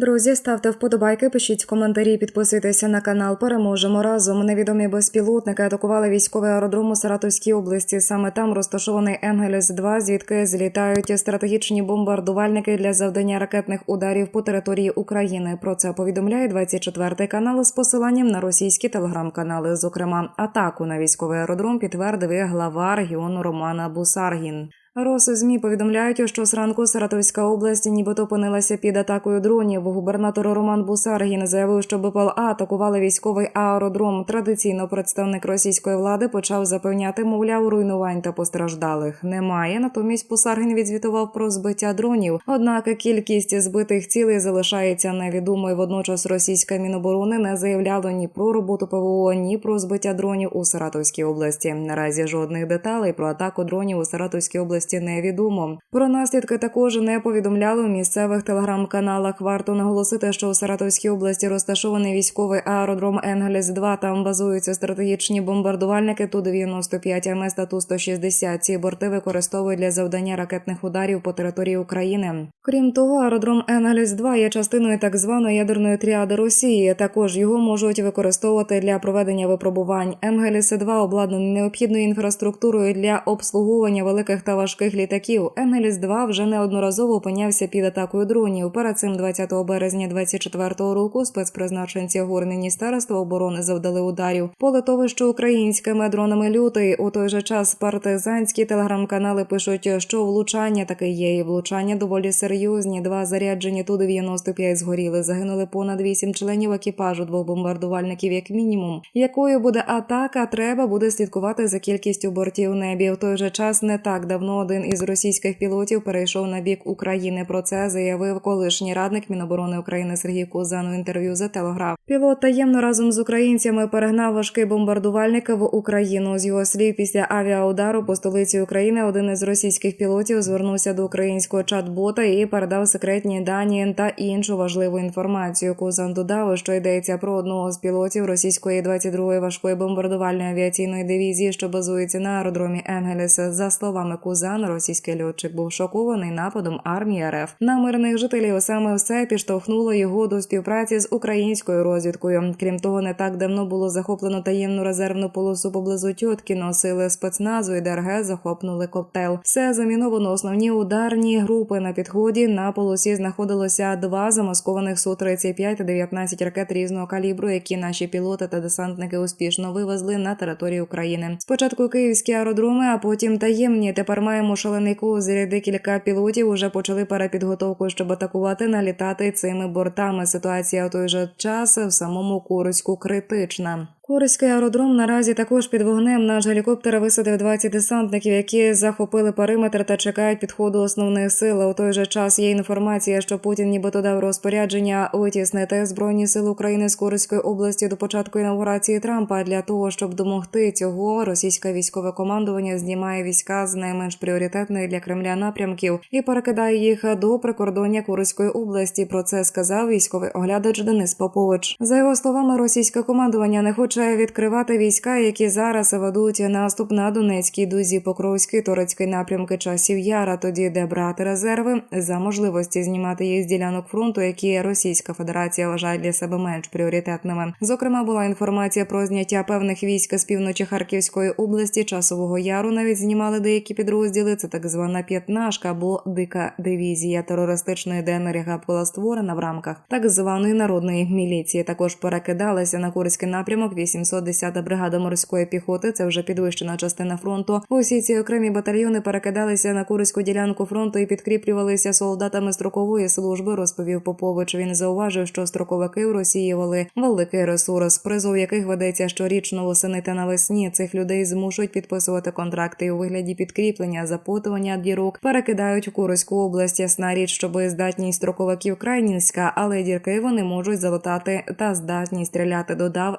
Друзі, ставте вподобайки, пишіть коментарі, підписуйтеся на канал. Переможемо разом. Невідомі безпілотники атакували військовий аеродром у Саратовській області. Саме там розташований Енгелес 2 звідки злітають стратегічні бомбардувальники для завдання ракетних ударів по території України. Про це повідомляє 24 канал з посиланням на російські телеграм-канали. Зокрема, атаку на військовий аеродром підтвердив глава регіону Романа Бусаргін. Роси змі повідомляють, що зранку Саратовська область нібито опинилася під атакою дронів. Губернатор Роман Бусаргін заявив, що БПЛА атакували військовий аеродром. Традиційно представник російської влади почав запевняти, мовляв, руйнувань та постраждалих немає. Натомість Бусаргін відзвітував про збиття дронів. Однак кількість збитих цілей залишається невідомою. Водночас російська міноборони не заявляло ні про роботу ПВО, ні про збиття дронів у Саратовській області. Наразі жодних деталей про атаку дронів у Саратовській області невідомо. Про наслідки також не повідомляли у місцевих телеграм-каналах. Варто наголосити, що у Саратовській області розташований військовий аеродром Енгеліс 2 Там базуються стратегічні бомбардувальники ту 95 АМС та ту 160 Ці борти використовують для завдання ракетних ударів по території України. Крім того, аеродром Енгеліс 2 є частиною так званої ядерної тріади Росії. Також його можуть використовувати для проведення випробувань. Енгеліс 2 обладнаний необхідною інфраструктурою для обслуговування великих та важких літаків. Енгеліс 2 вже неодноразово опинявся під атакою дронів. Перед цим 20 березня 24-го року спецпризначенці ГУР Міністерства оборони завдали ударів по литовищу українськими дронами лютий. У той же час партизанські телеграм-канали пишуть, що влучання таке є, і влучання доволі серйозні. Два заряджені ту 95 згоріли. Загинули понад вісім членів екіпажу двох бомбардувальників, як мінімум. Якою буде атака, треба буде слідкувати за кількістю бортів в небі. В той же час не так давно один із російських пілотів перейшов на бік України. Про це заявив колишній радник Міноборони України Сергій Кузан в інтерв'ю за телеграф. Пілот таємно разом з українцями перегнав важкий бомбардувальник в Україну. З його слів, після авіаудару по столиці України один із російських пілотів звернувся до українського чат-бота і передав секретні дані та іншу важливу інформацію. Кузан додав, що йдеться про одного з пілотів російської 22-ї важкої бомбардувальної авіаційної дивізії, що базується на аеродромі Енгелеса. За словами Кузана, російський льотчик був шокований нападом армії РФ на мирних жителів. Саме все підштовхнуло його до співпраці з українською розвідкою. Крім того, не так давно було захоплено таємну резервну полосу поблизу Тьоткіно. Сили спецназу і ДРГ захопнули коктейл. Все заміновано основні ударні групи на підході. На полосі знаходилося два замаскованих су 35 та 19 ракет різного калібру, які наші пілоти та десантники успішно вивезли на територію України. Спочатку київські аеродроми, а потім таємні. Тепер маємо шалений козир. Декілька пілотів уже почали перепідготовку, щоб атакувати, налітати цими бортами. Ситуація у той же час в самому Курську критична. Курський аеродром наразі також під вогнем. Наш гелікоптер висадив 20 десантників, які захопили периметр та чекають підходу основних сил. У той же час є інформація, що Путін нібито дав розпорядження витіснити збройні сили України з Курської області до початку інаугурації Трампа. Для того щоб домогти цього, російське військове командування знімає війська з найменш пріоритетних для Кремля напрямків і перекидає їх до прикордоння Курської області. Про це сказав військовий оглядач Денис Попович. За його словами, російське командування не хоче відкривати війська, які зараз ведуть наступ на Донецькій дузі, Покровський, Торецький напрямки часів Яра. Тоді де брати резерви за можливості знімати їх з ділянок фронту, які Російська Федерація вважає для себе менш пріоритетними. Зокрема, була інформація про зняття певних військ з півночі Харківської області, часового яру навіть знімали деякі підрозділи. Це так звана п'ятнашка або дика дивізія терористичної ДНР, яка була створена в рамках так званої народної міліції. Також перекидалася на Курський напрямок 810-та бригада морської піхоти. Це вже підвищена частина фронту. Усі ці окремі батальйони перекидалися на Курську ділянку фронту і підкріплювалися солдатами строкової служби. Розповів Попович. Він зауважив, що строковики в Росії вели великий ресурс, призов яких ведеться щорічно восени та навесні. Цих людей змушують підписувати контракти у вигляді підкріплення, запутування дірок перекидають у Курську область. Ясна річ, щоб здатність строковиків край низька, але дірки вони можуть залатати та здатні стріляти. Додав